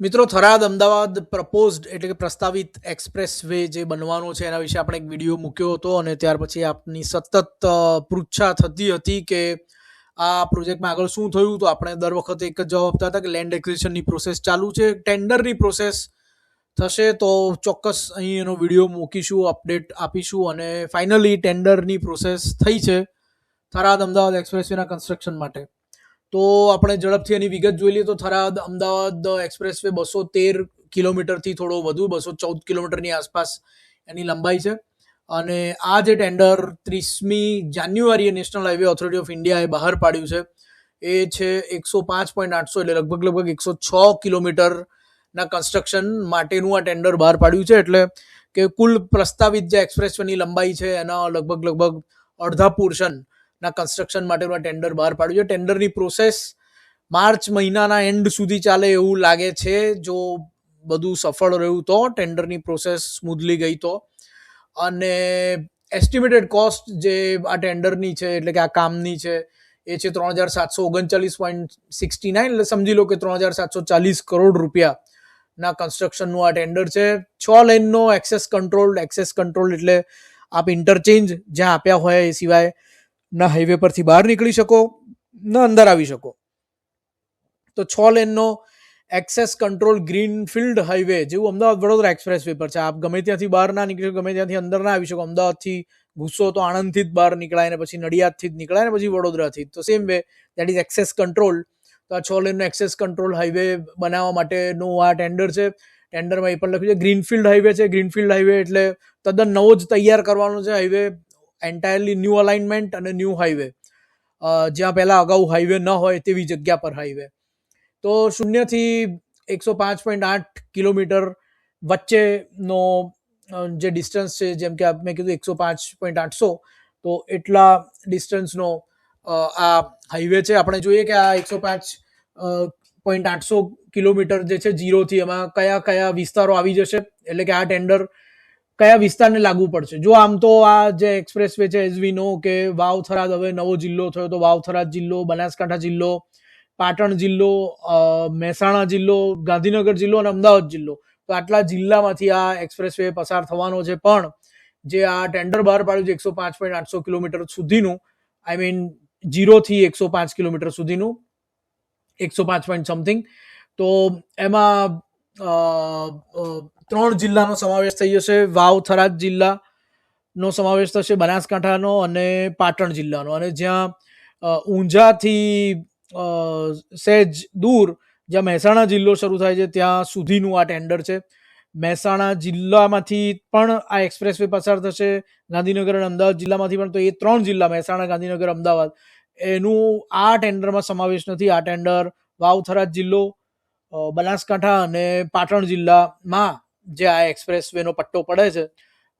મિત્રો, થરાદ અમદાવાદ પ્રપોઝડ એટલે કે પ્રસ્તાવિત એક્સપ્રેસ વે જે બનવાનો છે, એના વિશે આપણે એક વીડિયો મૂક્યો હતો અને ત્યાર પછી આપની સતત પૃચ્છા થતી હતી કે આ પ્રોજેક્ટમાં આગળ શું થયું. તો આપણે દર વખતે એક જ જવાબ આપતા હતા કે લેન્ડ એક્વિઝિશનની પ્રોસેસ ચાલુ છે. ટેન્ડરની પ્રોસેસ થશે તો ચોક્કસ અહીં એનો વીડિયો મૂકીશું અપડેટ આપીશું અને ફાઇનલી ટેન્ડરની પ્રોસેસ થઈ છે થરાદ અમદાવાદ એક્સપ્રેસવેના કન્સ્ટ્રક્શન માટે. તો આપણે ઝડપથી એની વિગત જોઈ લઈએ તો થરાદ, અમદાવાદ એક્સપ્રેસ વે બસો તેર કિલોમીટરથી થોડો વધુ, બસો ચૌદ કિલોમીટરની આસપાસ એની લંબાઈ છે. અને આ જે ટેન્ડર ત્રીસમી જાન્યુઆરીએ નેશનલ હાઈવે ઓથોરિટી ઓફ ઇન્ડિયાએ બહાર પાડ્યું છે, એ છે એકસો પાંચ પોઈન્ટ આઠસો એટલે લગભગ લગભગ એકસો છ કિલોમીટરના કન્સ્ટ્રક્શન માટેનું આ ટેન્ડર બહાર પાડ્યું છે. એટલે કે કુલ પ્રસ્તાવિત જે એક્સપ્રેસ વેની લંબાઈ છે, એના લગભગ લગભગ અડધા પોર્શન ના કન્સ્ટ્રક્શન માટેનું ટેન્ડર બહાર પાડ્યું છે. ટેન્ડરની પ્રોસેસ માર્ચ મહિનાના એન્ડ સુધી ચાલે એવું લાગે છે. જો બધું સફળ રહ્યું તો ટેન્ડરની પ્રોસેસ સ્મૂધલી ગઈ તો. અને એસ્ટિમેટેડ કોસ્ટ જે આ ટેન્ડરની છે, એટલે કે આ કામની છે, એ છે ત્રણ હજાર સાતસો ઓગણચાલીસ પોઈન્ટ સિક્સટી નાઇન એટલે સમજી લો કે ત્રણ હજાર સાતસો ચાલીસ કરોડ રૂપિયાના કન્સ્ટ્રક્શનનું આ ટેન્ડર છે. છ લેનનો એક્સેસ કંટ્રોલ એક્સેસ કંટ્રોલ એટલે આપ ઇન્ટરચેન્જ જ્યાં આપ્યા હોય એ સિવાય ના હાઈવે પરથી બહાર નીકળી શકો, ન અંદર આવી શકો. તો છ લેનનો એક્સેસ કંટ્રોલ ગ્રીનફિલ્ડ હાઈવે જેવું અમદાવાદ વડોદરા એક્સપ્રેસ વે પર છે. આપ ગમે ત્યાંથી બહાર ના નીકળી શકો, ગમે ત્યાંથી અંદર ના આવી શકો. અમદાવાદથી ગુસ્સો તો આણંદથી જ બહાર નીકળાય ને પછી નડિયાદથી જ નીકળાય ને પછી વડોદરાથી તો same way that is access control તો આ છ લેનનો એક્સેસ કંટ્રોલ હાઈવે બનાવવા માટેનું આ ટેન્ડર છે. ટેન્ડરમાં એ પણ લખ્યું છે ગ્રીનફિલ્ડ હાઈવે છે. ગ્રીનફિલ્ડ હાઈવે એટલે તદ્દન નવો જ તૈયાર કરવાનો છે હાઈવે એન્ટાયરલી ન્યૂ અલાઇનમેન્ટ અને ન્યૂ હાઈવે જ્યાં પહેલાં અગાઉ હાઈવે ન હોય તેવી જગ્યા પર હાઈવે તો શૂન્યથી એકસો પાંચ પોઈન્ટ આઠ કિલોમીટર વચ્ચેનો જે ડિસ્ટન્સ છે, જેમ કે મેં કીધું એકસો પાંચ પોઈન્ટ આઠસો, તો એટલા ડિસ્ટન્સનો આ હાઈવે છે. આપણે જોઈએ કે આ એકસો પાંચ પોઈન્ટ આઠસો કિલોમીટર જે છે જીરોથી એમાં કયા કયા વિસ્તારો આવી જશે? એટલે કે આ ટેન્ડર કયા વિસ્તારને લાગુ પડશે? જો આમ તો આ જે એક્સપ્રેસ વે છે એઝ વી નો કે વાવ થરાદ હવે નવો જિલ્લો થયો તો વાવ થરાદ જિલ્લો, બનાસકાંઠા જિલ્લો, પાટણ જિલ્લો મહેસાણા જિલ્લો, ગાંધીનગર જિલ્લો અને અમદાવાદ જિલ્લો. તો આટલા જિલ્લામાંથી આ એક્સપ્રેસ વે પસાર થવાનો છે. પણ જે આ ટેન્ડર બહાર પાડ્યું છે એકસો પાંચ પોઈન્ટ આઠસો કિલોમીટર સુધીનું આઈ મીન જીરોથી એકસો પાંચ કિલોમીટર સુધીનું, એકસો પાંચ પોઈન્ટ સમથિંગ તો એમાં ત્રણ જિલ્લાનો સમાવેશ થઈ જશે. વાવ, થરાદ જિલ્લાનો સમાવેશ થશે, બનાસકાંઠાનો અને પાટણ જિલ્લાનો. અને જ્યાં ઊંઝાથી સહેજ દૂર જ્યાં મહેસાણા જિલ્લો શરૂ થાય છે, ત્યાં સુધીનું આ ટેન્ડર છે. મહેસાણા જિલ્લામાંથી પણ આ એક્સપ્રેસ વે પસાર થશે. ગાંધીનગર અને અમદાવાદ જિલ્લામાંથી પણ. તો એ ત્રણ જિલ્લા, મહેસાણા, ગાંધીનગર, અમદાવાદ, એનું આ ટેન્ડરમાં સમાવેશ નથી. આ ટેન્ડર વાવ, થરાદ જિલ્લો બનાસકાંઠા અને પાટણ જિલ્લામાં જે આ એક્સપ્રેસ વેનો પટ્ટો પડે છે,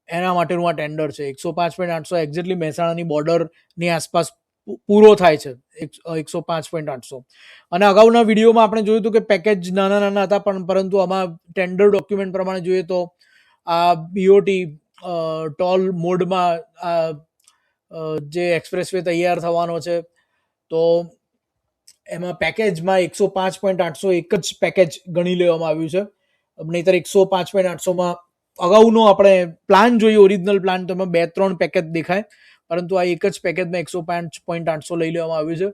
એના માટેનું આ ટેન્ડર છે. એકસો પાંચ પોઈન્ટ આઠસો એક્ઝેક્ટલી મહેસાણાની બોર્ડરની આસપાસ પૂરો થાય છે. એક- એકસો પાંચ પોઈન્ટ આઠસો. અને અગાઉના વિડીયોમાં આપણે જોયું હતું કે પેકેજ નાના નાના હતા, પણ પરંતુ આમાં ટેન્ડર ડોક્યુમેન્ટ પ્રમાણે જોઈએ તો આ બીઓટી ટોલ મોડમાં આ જે એક્સપ્રેસ વે તૈયાર થવાનો છે, તો એમાં પેકેજમાં એકસો પાંચ પોઈન્ટ આઠસો એક જ પેકેજ ગણી લેવામાં આવ્યું છે. નહીતર એકસો પાંચ પોઈન્ટ આઠસોમાં અગાઉનો આપણે પ્લાન જોઈએ ઓરિજિનલ પ્લાન તો એમાં બે ત્રણ પેકેજ દેખાય, પરંતુ આ એક જ પેકેજમાં એકસો પાંચ પોઈન્ટ આઠસો લઈ લેવામાં આવ્યું છે.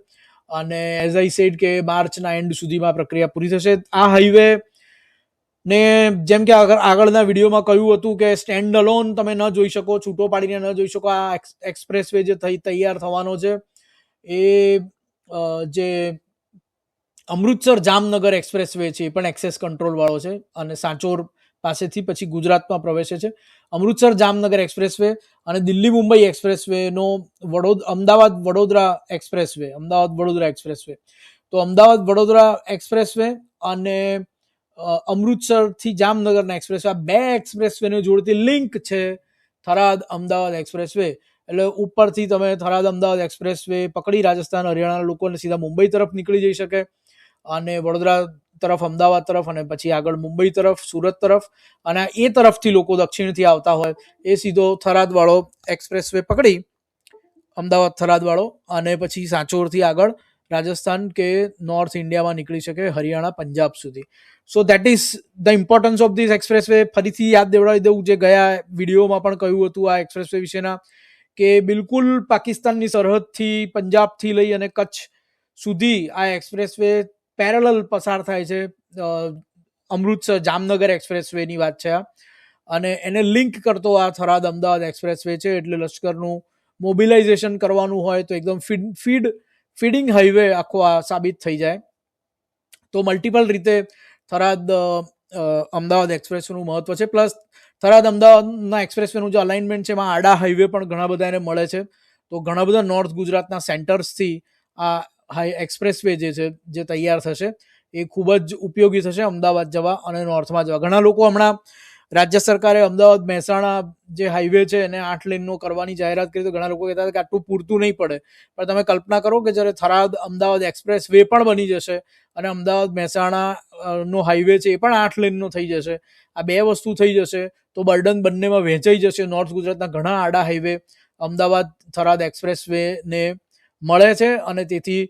અને એઝ આઈ સેડ કે માર્ચના એન્ડ સુધીમાં પ્રક્રિયા પૂરી થશે. આ હાઈવે ને જેમ કે આગળ, આગળના વિડીયોમાં કહ્યું હતું કે સ્ટેન્ડ અલોન તમે ન જોઈ શકો, છૂટો પાડીને ન જોઈ શકો, આ એક્સપ્રેસ વે જે થઈ, તૈયાર થવાનો છે, એ જે અમૃતસર જામનગર એક્સપ્રેસ વે છે, એ પણ એક્સેસ કંટ્રોલ વાળો છે અને સાંચોર પાસેથી પછી ગુજરાતમાં પ્રવેશે છે. અમૃતસર જામનગર એક્સપ્રેસ વે અને દિલ્હી મુંબઈ એક્સપ્રેસ વેનો વડોદ, Ahmedabad Vadodara expressway Ahmedabad Vadodara expressway તો અમદાવાદ વડોદરા એક્સપ્રેસ વે અને અમૃતસરથી જામનગરના એક્સપ્રેસ વે આ બે એક્સપ્રેસ વેને જોડતી લિંક છે થરાદ, અમદાવાદ એક્સપ્રેસ વે એટલે ઉપરથી તમે થરાદ અમદાવાદ એક્સપ્રેસ વે પકડી રાજસ્થાન, હરિયાણાના લોકોને સીધા મુંબઈ તરફ નીકળી જઈ શકે અને વડોદરા તરફ, અમદાવાદ તરફ અને પછી આગળ મુંબઈ તરફ, સુરત તરફ અને એ તરફથી લોકો દક્ષિણથી આવતા હોય. એ સીધો થરાદવાળો એક્સપ્રેસ વે પકડી અમદાવાદ થરાદવાળો અને પછી સાંચોરથી આગળ રાજસ્થાન કે નોર્થ ઇન્ડિયામાં નીકળી શકે હરિયાણા, પંજાબ સુધી. So that is the importance of this expressway ફરીથી યાદ દેવડાવી દઉં જે ગયા વિડીયોમાં પણ કહ્યું હતું આ એક્સપ્રેસ વે વિશેના કે બિલકુલ પાકિસ્તાનની સરહદથી, પંજાબથી લઈ અને કચ્છ સુધી આ એક્સપ્રેસ વે પેરેલલ પસાર થાય છે. અમૃતસર જામનગર એક્સપ્રેસ વેની વાત છે આ. અને એને લિંક કરતો આ થરાદ અમદાવાદ એક્સપ્રેસ વે છે એટલે લશ્કરનું મોબિલાઇઝેશન કરવાનું હોય તો એકદમ ફીડ ફીડ, ફીડિંગ હાઈવે આખો આ સાબિત થઈ જાય. તો મલ્ટિપલ રીતે થરાદ અમદાવાદ એક્સપ્રેસનું મહત્વ છે. પ્લસ થરાદ અમદાવાદના એક્સપ્રેસવેનું જે અલાઇનમેન્ટ છે, એમાં આડા હાઈવે પણ ઘણા બધા એને મળે છે. તો ઘણા બધા નોર્થ ગુજરાતના સેન્ટર્સથી આ હાઈ એક્સપ્રેસવે જે છે, જે તૈયાર થશે, એ ખૂબ જ ઉપયોગી થશે અમદાવાદ જવા અને નોર્થમાં જવા. ઘણા લોકો હમણાં રાજ્ય સરકારે અમદાવાદ મહેસાણા જે હાઈવે છે એને આઠ લેનનો કરવાની જાહેરાત કરી, તો ઘણા લોકો કહેતા હતા કે આટલું પૂરતું નહીં પડે. પણ તમે કલ્પના કરો કે જ્યારે થરાદ અમદાવાદ એક્સપ્રેસ વે પણ બની જશે અને અમદાવાદ મહેસાણા નો હાઈવે છે એ પણ આઠ લેનનો થઈ જશે, આ બે વસ્તુ થઈ જશે, તો બર્ડન બંનેમાં વહેંચાઈ જશે. નોર્થ ગુજરાતના ઘણા આડા હાઈવે અમદાવાદ થરાદ એક્સપ્રેસ વેને મળે છે અને તેથી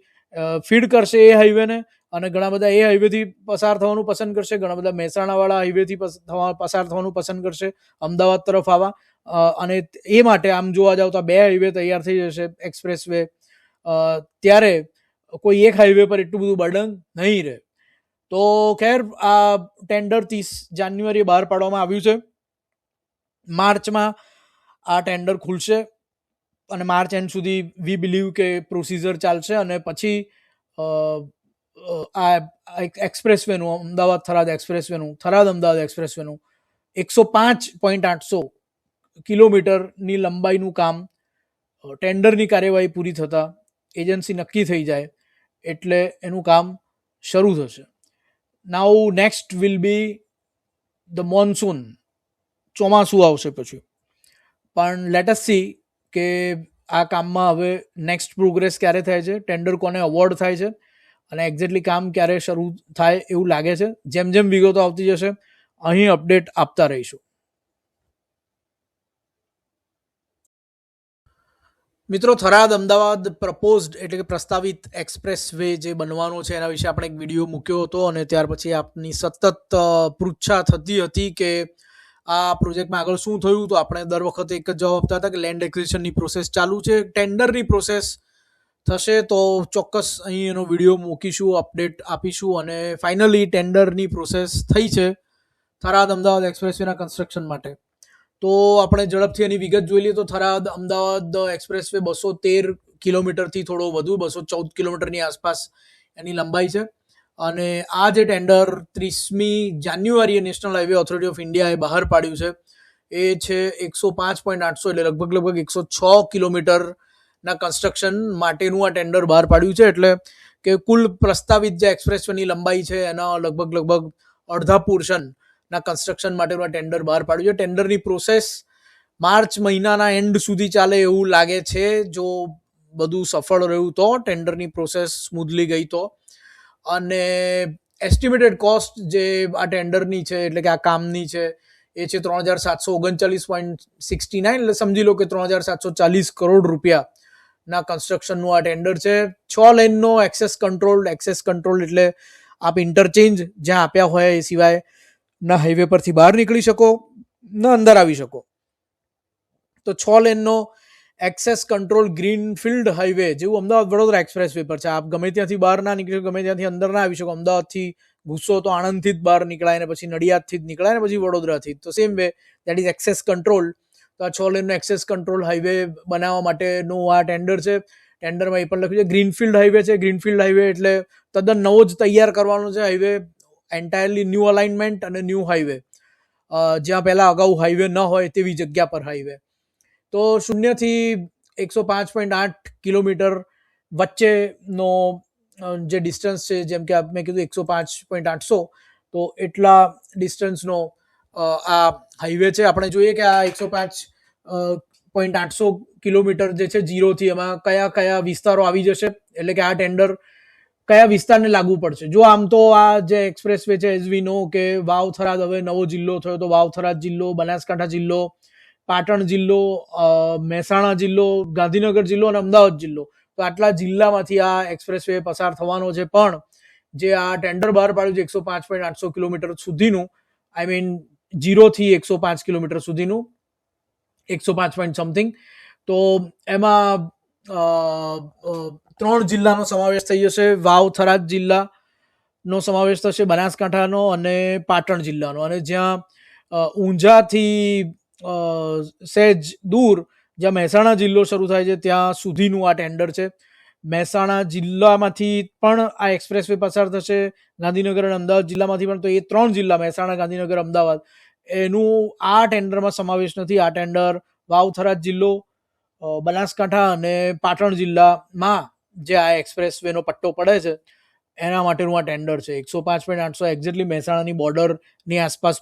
ફીડ કરશે એ હાઈવેને અને ઘણા બધા એ હાઈવેથી પસાર થવાનું પસંદ કરશે, ઘણા બધા મહેસાણાવાળા હાઈવેથી પસાર થવાનું પસંદ કરશે, અમદાવાદ તરફ આવા. અને એ માટે આમ જોવા જાવ તો બે હાઈવે તૈયાર થઈ જશે એક્સપ્રેસ વે ત્યારે કોઈ એક હાઈવે પર એટલું બધું બર્ડન નહીં રહે. તો ખેર, આ ટેન્ડર ત્રીસ જાન્યુઆરીએ બહાર પાડવામાં આવ્યું છે. માર્ચમાં આ ટેન્ડર ખુલશે અને માર્ચ એન્ડ સુધી વી બિલીવ કે પ્રોસિજર ચાલશે અને પછી આ એક્સપ્રેસ વેનું, અમદાવાદ થરાદ એક્સપ્રેસ વેનું, થરાદ અમદાવાદ એક્સપ્રેસ વેનું, એકસો પાંચ પોઈન્ટ આઠસો કિલોમીટરની લંબાઈનું કામ ટેન્ડરની કાર્યવાહી પૂરી થતાં એજન્સી નક્કી થઈ જાય એટલે એનું કામ શરૂ થશે. Now next will be the monsoon ચોમાસું આવશે પછી. પણ લેટસ સી કે આ કામમાં હવે નેક્સ્ટ પ્રોગ્રેસ ક્યારે થાય છે ટેન્ડર કોને અવોર્ડ થાય છે અને એક્ઝેક્ટલી કામ ક્યારે શરૂ થાય એવું લાગે છે. જેમ જેમ વિગતો આવતી જશે, અહીં અપડેટ આપતા રહીશું. મિત્રો, થરાદ અમદાવાદ પ્રપોઝડ એટલે કે પ્રસ્તાવિત એક્સપ્રેસ વે જે બનવાનો છે, એના વિશે આપણે એક વીડિયો મૂક્યો હતો અને ત્યાર પછી આપની સતત પૃચ્છા થતી હતી કે આ પ્રોજેક્ટમાં આગળ શું થયું. તો આપણે દર વખતે એક જ જવાબ આપતા હતા કે લેન્ડ એક્વિઝિશનની પ્રોસેસ ચાલુ છે. ટેન્ડરની પ્રોસેસ થશે તો ચોક્કસ અહીં એનો વીડિયો મૂકીશું, અપડેટ આપીશું અને ફાઇનલી ટેન્ડરની પ્રોસેસ થઈ છે થરાદ અમદાવાદ એક્સપ્રેસવેના કન્સ્ટ્રક્શન માટે. તો આપણે ઝડપથી એની વિગત જોઈ લઈએ. તો થરાદ અમદાવાદ એક્સપ્રેસવે બસો તેર કિલોમીટરથી થોડો વધુ, બસો ચૌદ કિલોમીટરની આસપાસ એની લંબાઈ છે. અને આ જે ટેન્ડર ત્રીસમી જાન્યુઆરીએ નેશનલ હાઈવે ઓથોરિટી ઓફ ઇન્ડિયાએ બહાર પાડ્યું છે. એ છે એકસો પાંચ પોઈન્ટ આઠસો એટલે લગભગ લગભગ એકસો છ કિલોમીટરના કન્સ્ટ્રક્શન માટેનું આ ટેન્ડર બહાર પાડ્યું છે એટલે કે કુલ પ્રસ્તાવિત જે એક્સપ્રેસવેની લંબાઈ છે એના લગભગ લગભગ અડધા પોર્શનના કન્સ્ટ્રક્શન માટેનું આ ટેન્ડર બહાર પાડ્યું છે. ટેન્ડરની પ્રોસેસ માર્ચ મહિનાના એન્ડ સુધી ચાલે એવું લાગે છે. જો બધું સફળ રહ્યું તો ટેન્ડરની પ્રોસેસ સ્મૂથલી ગઈ તો. અને એસ્ટિમેટેડ કોસ્ટ જે આ ટેન્ડરની છે એટલે કે આ કામની છે એ છે ત્રણ હજાર સાતસો ઓગણચાલીસ પોઈન્ટ સિક્સટી નાઇન એટલે સમજી લો કે ત્રણ હજાર સાતસો ચાલીસ કરોડ રૂપિયાના કન્સ્ટ્રક્શનનું આ ટેન્ડર છે. છ લેનનો એક્સેસ કંટ્રોલ એક્સેસ કંટ્રોલ એટલે આપ ઇન્ટરચેન્જ જ્યાં આપ્યા હોય એ સિવાય ના હાઈવે પરથી બહાર નીકળી શકો, ના અંદર આવી શકો. તો છ લેનનો એક્સેસ કંટ્રોલ ગ્રીનફિલ્ડ હાઈવે જેવું અમદાવાદ વડોદરા એક્સપ્રેસ વે પર છે. આપ ગમે ત્યાંથી બહાર ના નીકળી શકો ગમે ત્યાંથી અંદર ના આવી શકો. અમદાવાદથી ગુસ્સો તો આણંદથી જ બહાર નીકળાય ને પછી નડિયાદથી જ નીકળાય ને પછી વડોદરાથી તો same way that is access control છ લેનનો એક્સેસ કંટ્રોલ હાઈવે બનાવવા માટેનું આ ટેન્ડર છે. ટેન્ડરમાં એ પણ લખ્યું છે ગ્રીનફિલ્ડ હાઈવે છે. ગ્રીનફિલ્ડ હાઈવે એટલે તદ્દન નવો જ તૈયાર કરવાનો છે હાઈવે એન્ટાયરલી ન્યૂ અલાઇનમેન્ટ અને ન્યૂ હાઈવે જ્યાં પહેલાં અગાઉ હાઈવે ન હોય તેવી જગ્યા પર હાઈવે તો શૂન્યથી એકસો પાંચ પોઈન્ટ આઠ કિલોમીટર વચ્ચેનો જે ડિસ્ટન્સ છે, જેમ કે મેં કીધું એકસો પાંચ પોઈન્ટ આઠસો, તો એટલા ડિસ્ટન્સનો આ હાઈવે છે. આપણે જોઈએ કે આ એકસો પાંચ પોઈન્ટ આઠસો કિલોમીટર જે છે જીરોથી એમાં કયા કયા વિસ્તારો આવી જશે? એટલે કે આ ટેન્ડર કયા વિસ્તારને લાગુ પડશે? જો આમ તો આ જે એક્સપ્રેસ વે છે એઝ વી નો કે વાવ થરાદ હવે નવો જિલ્લો થયો તો વાવ થરાદ જિલ્લો, બનાસકાંઠા જિલ્લો, પાટણ જિલ્લો મહેસાણા જિલ્લો, ગાંધીનગર જિલ્લો અને અમદાવાદ જિલ્લો. તો આટલા જિલ્લામાંથી આ એક્સપ્રેસ વે પસાર થવાનો છે. પણ જે આ ટેન્ડર બહાર પાડ્યું છે, એકસો પાંચ પોઈન્ટ આઠસો કિલોમીટર સુધીનું આઈ મીન જીરોથી એકસો પાંચ કિલોમીટર સુધીનું એકસો પાંચ પોઈન્ટ સમથિંગ તો એમાં ત્રણ જિલ્લાનો સમાવેશ થઈ જશે. વાવ, થરાદ જિલ્લાનો સમાવેશ થશે, બનાસકાંઠાનો અને પાટણ જિલ્લાનો. અને જ્યાં ઊંઝાથી સહેજ દૂર જ્યાં મહેસાણા જિલ્લો શરૂ થાય છે, ત્યાં સુધીનું આ ટેન્ડર છે. મહેસાણા જિલ્લામાંથી પણ આ એક્સપ્રેસ વે પસાર થશે. ગાંધીનગર અને અમદાવાદ જિલ્લામાંથી પણ. તો એ ત્રણ જિલ્લા, મહેસાણા, ગાંધીનગર, અમદાવાદ. એનું આ ટેન્ડરમાં સમાવેશ નથી. આ ટેન્ડર વાવથરા જિલ્લો બનાસકાંઠા અને પાટણ જિલ્લામાં જે આ એક્સપ્રેસ વેનો પટ્ટો પડે છે, એના માટેનું આ ટેન્ડર છે. એકસો પાંચ પોઈન્ટ આઠસો એક્ઝેક્ટલી મહેસાણાની બોર્ડરની આસપાસ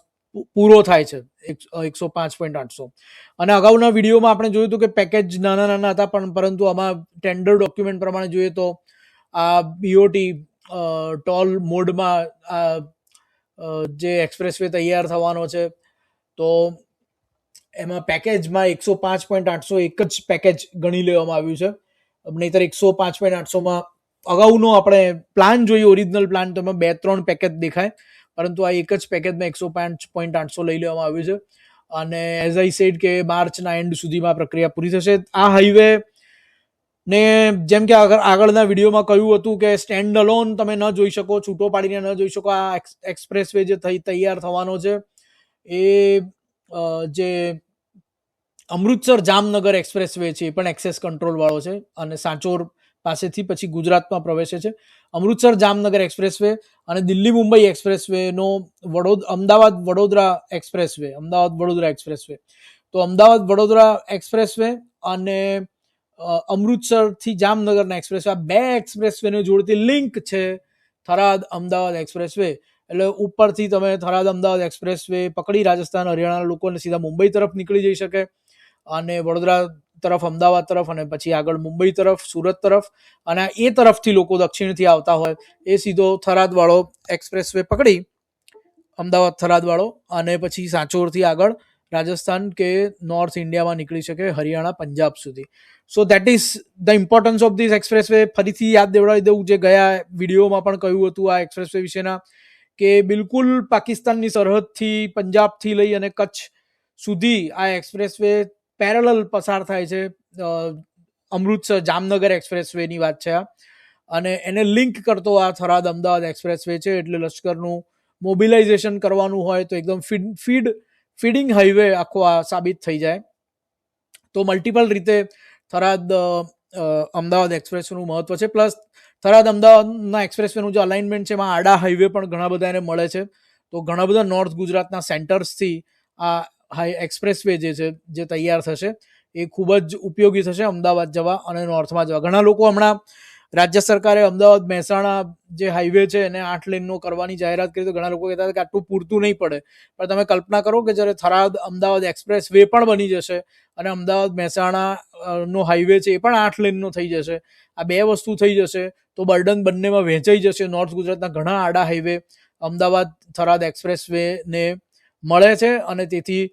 પૂરો થાય છે. એકસો પાંચ પોઈન્ટ આઠસો. અને અગાઉના વિડીયોમાં આપણે જોયું હતું કે પેકેજ નાના નાના હતા, પણ પરંતુ આમાં ટેન્ડર ડોક્યુમેન્ટ પ્રમાણે જોઈએ તો આ બીઓટી ટોલ મોડમાં જે એક્સપ્રેસ વે તૈયાર થવાનો છે, તો એમાં પેકેજમાં એકસો પાંચ પોઈન્ટ આઠસો એક જ પેકેજ ગણી લેવામાં આવ્યું છે. નહીતર એકસો પાંચ પોઈન્ટ આઠસોમાં અગાઉનો આપણે પ્લાન જોઈએ, ઓરિજિનલ પ્લાન તો એમાં બે ત્રણ પેકેજ દેખાય, પરંતુ આ એક જ પેકેજમાં એકસો પાંચ પોઈન્ટ આઠસો લઈ લેવામાં આવ્યું છે. અને એઝ આઈ સેડ કે માર્ચના એન્ડ સુધીમાં પ્રક્રિયા પૂરી થશે. આ હાઈવે ને જેમ કે આગળ આગળના વિડીયોમાં કહ્યું હતું કે સ્ટેન્ડ અલોન તમે ન જોઈ શકો, છૂટો પાડીને ન જોઈ શકો. આ એક્સપ્રેસ વે જે થઈ તૈયાર થવાનો છે, એ જે અમૃતસર જામનગર એક્સપ્રેસ વે છે, એ પણ એક્સેસ કંટ્રોલ વાળો છે અને સાંચોર પાસેથી પછી ગુજરાતમાં પ્રવેશે છે. અમૃતસર જામનગર એક્સપ્રેસ વે અને દિલ્હી મુંબઈ એક્સપ્રેસ વેનો વડોદ Ahmedabad Vadodara expressway Ahmedabad Vadodara expressway તો અમદાવાદ વડોદરા એક્સપ્રેસ વે અને અમૃતસરથી જામનગરના એક્સપ્રેસ આ બે એક્સપ્રેસ વેને જોડતી લિંક છે થરાદ અમદાવાદ એક્સપ્રેસ વે એટલે ઉપરથી તમે થરાદ અમદાવાદ એક્સપ્રેસ વે પકડી રાજસ્થાન હરિયાણાના લોકોને સીધા મુંબઈ તરફ નીકળી જઈ શકે અને વડોદરા તરફ, અમદાવાદ તરફ અને પછી આગળ મુંબઈ તરફ, સુરત તરફ અને એ તરફથી લોકો દક્ષિણથી આવતા હોય. એ સીધો થરાદવાળો એક્સપ્રેસ વે પકડી અમદાવાદ થરાદવાળો અને પછી સાંચોરથી આગળ રાજસ્થાન કે નોર્થ ઇન્ડિયામાં નીકળી શકે હરિયાણા, પંજાબ સુધી. So that is the importance of this expressway ફરીથી યાદ દેવડાવી દઉં જે ગયા વિડીયોમાં પણ કહ્યું હતું આ એક્સપ્રેસ વે વિશેના કે બિલકુલ પાકિસ્તાનની સરહદથી, પંજાબથી લઈ અને કચ્છ સુધી આ એક્સપ્રેસ વે પેરેલલ પસાર થાય છે. અમૃતસર, જામનગર એક્સપ્રેસ વેની વાત છે આ. અને એને લિંક કરતો આ થરાદ અમદાવાદ એક્સપ્રેસ વે છે. એટલે લશ્કરનું મોબિલાઇઝેશન કરવાનું હોય તો એકદમ ફીડ ફીડ ફીડિંગ હાઈવે આખો આ સાબિત થઈ જાય. તો મલ્ટિપલ રીતે થરાદ અમદાવાદ એક્સપ્રેસનું મહત્વ છે. પ્લસ થરાદ, અમદાવાદના એક્સપ્રેસવેનું જે અલાઇનમેન્ટ છે, એમાં આડા હાઈવે પણ ઘણા બધા એને મળે છે. તો ઘણા બધા નોર્થ ગુજરાતના સેન્ટર્સથી આ હાઈ એક્સપ્રેસવે જે છે, જે તૈયાર થશે, એ ખૂબ જ ઉપયોગી થશે અમદાવાદ જવા અને નોર્થમાં જવા. ઘણા લોકો હમણાં રાજ્ય સરકારે અમદાવાદ મહેસાણા જે હાઈવે છે, એને આઠ લેનનો કરવાની જાહેરાત કરી તો ઘણા લોકો કહેતા હતા કે આટલું પૂરતું નહીં પડે. પણ તમે કલ્પના કરો કે જ્યારે થરાદ અમદાવાદ એક્સપ્રેસ વે પણ બની જશે અને અમદાવાદ મહેસાણા નો હાઈવે છે એ પણ આઠ લેનનો થઈ જશે, આ બે વસ્તુ થઈ જશે, તો બર્ડન બંનેમાં વહેંચાઈ જશે. નોર્થ ગુજરાતના ઘણા આડા હાઈવે અમદાવાદ થરાદ એક્સપ્રેસ ને મળે છે અને તેથી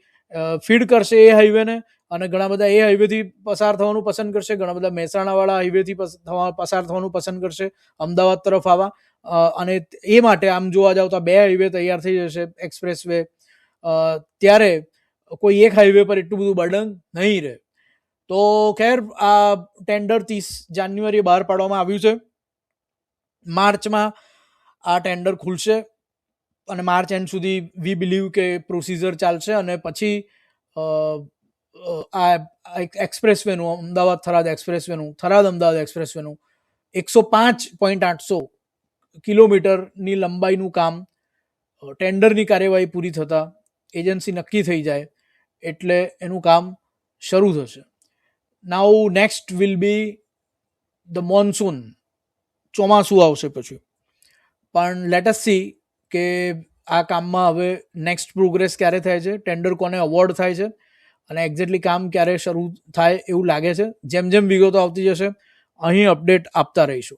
ફીડ કરશે એ હાઈવેને અને ઘણા બધા એ હાઈવેથી પસાર થવાનું પસંદ કરશે. ઘણા બધા મહેસાણાવાળા હાઈવેથી પસાર થવાનું પસંદ કરશે. અમદાવાદ તરફ આવા. અને એ માટે આમ જોવા જાવ તો બે હાઈવે તૈયાર થઈ જશે. એક્સપ્રેસ વે ત્યારે કોઈ એક હાઈવે પર એટલું બધું બર્ડન નહીં રહે. તો ખેર, આ ટેન્ડર ત્રીસ જાન્યુઆરીએ બહાર પાડવામાં આવ્યું છે. માર્ચમાં આ ટેન્ડર ખુલશે અને માર્ચ એન્ડ સુધી વી બિલીવ કે પ્રોસિજર ચાલશે અને પછી આ એક્સપ્રેસ વેનું, અમદાવાદ થરાદ એક્સપ્રેસ વેનું, થરાદ અમદાવાદ એક્સપ્રેસ વેનું, એકસો પાંચ પોઈન્ટ આઠસો કિલોમીટરની લંબાઈનું કામ ટેન્ડરની કાર્યવાહી પૂરી થતાં એજન્સી નક્કી થઈ જાય એટલે એનું કામ શરૂ થશે. Now next will be the monsoon ચોમાસું આવશે પછી. પણ લેટસ સી કે આ કામમાં હવે નેક્સ્ટ પ્રોગ્રેસ ક્યારે થાય છે? ટેન્ડર કોને અવોર્ડ થાય છે? અને એક્ઝેક્ટલી કામ ક્યારે શરૂ થાય એવું લાગે છે. જેમ જેમ વિગતો આવતી જશે, અહીં અપડેટ આપતા રહીશું.